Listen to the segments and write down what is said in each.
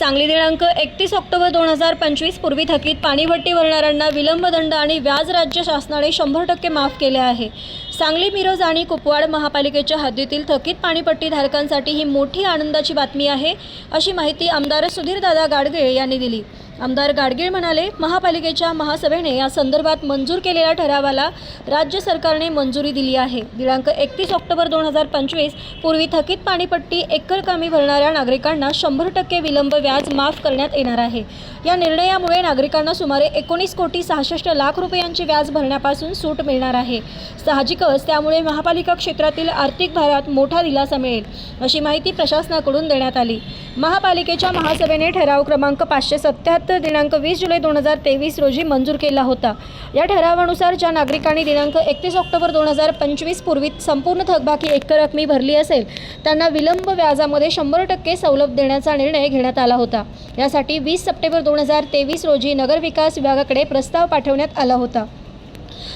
सांगली दिनांक एकतीस ऑक्टोबर दोन हजार पंचवीस पूर्वी थकीत पाणीपट्टी भरणाऱ्यांना विलंब दंड आणि व्याज राज्य शासनाने शंभर टक्के माफ केले आहे. सांगली मिरज आणि कुपवाड महापालिकेच्या हद्दीतील थकीत पाणीपट्टी धारकांसाठी ही मोठी आनंदाची बातमी आहे अशी माहिती आमदार सुधीरदादा गाडगे यांनी दिली. आमदार गाडगीळ म्हणाले महापालिकेच्या महासभेने या संदर्भात मंजूर केलेल्या ठरावाला राज्य सरकारने मंजुरी दिली आहे. दिनांक एकतीस ऑक्टोबर दोन हजार पंचवीस पूर्वी थकीत पाणीपट्टी एकर कामी भरणाऱ्या नागरिकांना शंभर टक्के विलंब व्याज माफ करण्यात येणार आहे. या निर्णयामुळे नागरिकांना सुमारे एकोणीस कोटी सहासष्ट लाख रुपयांची व्याज भरण्यापासून सूट मिळणार आहे. साहजिकच त्यामुळे महापालिका क्षेत्रातील आर्थिक भारात मोठा दिलासा मिळेल अशी माहिती प्रशासनाकडून देण्यात आली. महापालिकेच्या महासभेने ठराव क्रमांक पाचशे एकाहत्तर दिनांक वीस जुलै दोन हजार तेवीस रोजी मंजूर केला होता. या ठरावानुसार ज्या नागरिकांनी दिनांक एकतीस ऑक्टोबर दोन हजार पंचवीस पूर्वी संपूर्ण थकबाकी एक रकमी भरली असेल त्यांना विलंब व्याजामध्ये शंभर टक्के सवलत देण्याचा निर्णय घेण्यात आला होता. यासाठी वीस सप्टेंबर दोन हजार तेवीस रोजी नगरविकास विभागाकडे प्रस्ताव पाठवण्यात आला होता.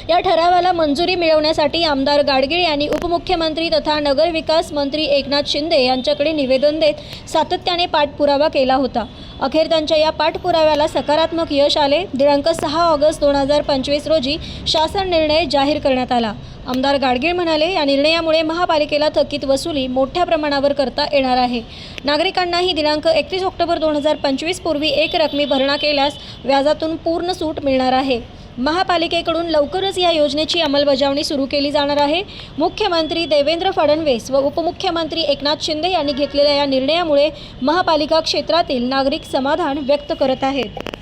या ठरावाला मंजुरी मिळवण्यासाठी आमदार गाडगीळ यांनी उपमुख्यमंत्री तथा नगरविकास मंत्री एकनाथ शिंदे यांच्याकडे निवेदन देत सातत्याने पाठपुरावा केला होता. अखेर त्यांच्या या पाठपुराव्याला सकारात्मक यश आले. दिनांक सहा ऑगस्ट दोन हजार पंचवीस रोजी शासन निर्णय जाहीर करण्यात आला. आमदार गाडगीळ म्हणाले या निर्णयामुळे महापालिकेला थकीत वसुली मोठ्या प्रमाणावर करता येणार आहे. नागरिकांनाही दिनांक एकतीस ऑक्टोबर दोन हजार पंचवीस पूर्वी एक रकमी भरणा केल्यास व्याजातून पूर्ण सूट मिळणार आहे. महापालिकेकडून लवकरच या योजनेची अंमलबजावणी सुरू केली जाणार आहे. मुख्यमंत्री देवेंद्र फडणवीस व उपमुख्यमंत्री एकनाथ शिंदे यांनी घेतलेल्या या निर्णयामुळे महापालिका क्षेत्रातील नागरिक समाधान व्यक्त करत आहेत.